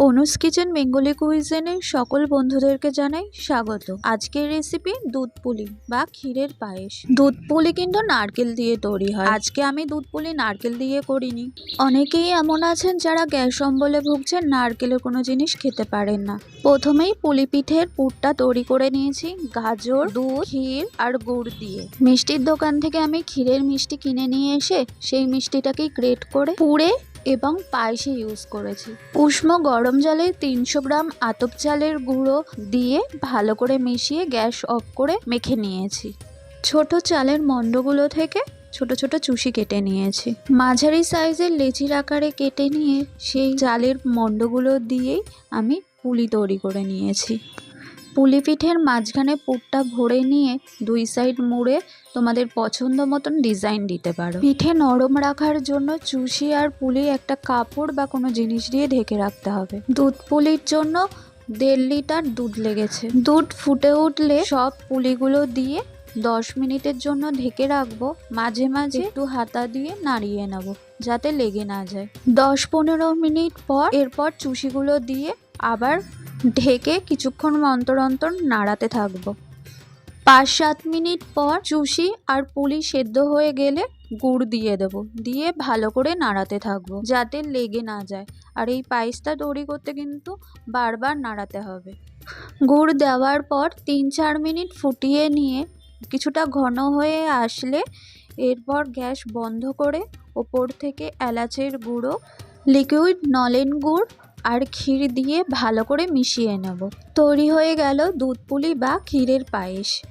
অনুস kitchen Bengali কুইজেনে সকল বন্ধুদেরকে জানাই স্বাগত। আজকের রেসিপি দুধ পুলি বা ক্ষীরের পায়েস। দুধ পুলি কিন্তু নারকেল দিয়ে তৈরি হয়। আজকে আমি দুধ পুলি নারকেল দিয়ে করিনি। অনেকেই এমন আছেন যারা গ্যাস অম্বলে ভুগছেন নারকেলের কোনো জিনিস খেতে পারেন না। প্রথমেই পুলি পিঠের পুরটা তৈরি করে নিয়েছি, গাজর, দুধ, ক্ষীর আর গুড় দিয়ে। মিষ্টির দোকান থেকে আমি ক্ষীরের মিষ্টি কিনে নিয়ে এসে সেই মিষ্টিটাকেই গ্রেট করে পুড়ে এবং পায়েসে ইউজ করেছি। উষ্ণ গরম জলে তিনশো গ্রাম আতপ চালের গুঁড়ো দিয়ে ভালো করে মিশিয়ে গ্যাস অফ করে মেখে নিয়েছি। ছোট চালের মণ্ডগুলো থেকে ছোট ছোট চুষি কেটে নিয়েছি। মাঝারি সাইজের লেচির আকারে কেটে নিয়ে সেই চালের মণ্ডগুলো দিয়েই আমি পুলি তৈরি করে নিয়েছি। পুলি পিঠের মাঝখানে পুরটা ভরে নিয়ে দুই সাইড মুড়ে তোমাদের পছন্দ মতন ডিজাইন দিতে পারো। পিঠে নরম রাখার জন্য চুষি আর পুলি একটা কাপড় বা কোনো জিনিস দিয়ে ঢেকে রাখতে হবে। দুধ পুলির জন্য দেড় লিটার দুধ লেগেছে। দুধ ফুটে উঠলে সব পুলিগুলো দিয়ে দশ মিনিটের জন্য ঢেকে রাখব। মাঝে মাঝে একটু হাতা দিয়ে নাড়িয়ে নেব যাতে লেগে না যায়। দশ পনেরো মিনিট পর এরপর চুষিগুলো দিয়ে আবার ঢেকে কিছুক্ষণ অন্তর অন্তর নাড়াতে থাকব। পাঁচ সাত মিনিট পর চুষি আর পুলি সেদ্ধ হয়ে গেলে গুড় দিয়ে দেব। দিয়ে ভালো করে নাড়াতে থাকব যাতে লেগে না যায়। আর এই পায়েসটা তৈরি করতে কিন্তু বারবার নাড়াতে হবে। গুড় দেওয়ার পর তিন চার মিনিট ফুটিয়ে নিয়ে কিছুটা ঘন হয়ে আসলে এরপর গ্যাস বন্ধ করে ওপর থেকে এলাচের গুঁড়ো, লিকুইড, নলেন গুড় আর ক্ষীর দিয়ে ভালো করে মিশিয়ে নেব। তৈরি হয়ে গেল দুধ পুলি বা ক্ষীরের পায়েস।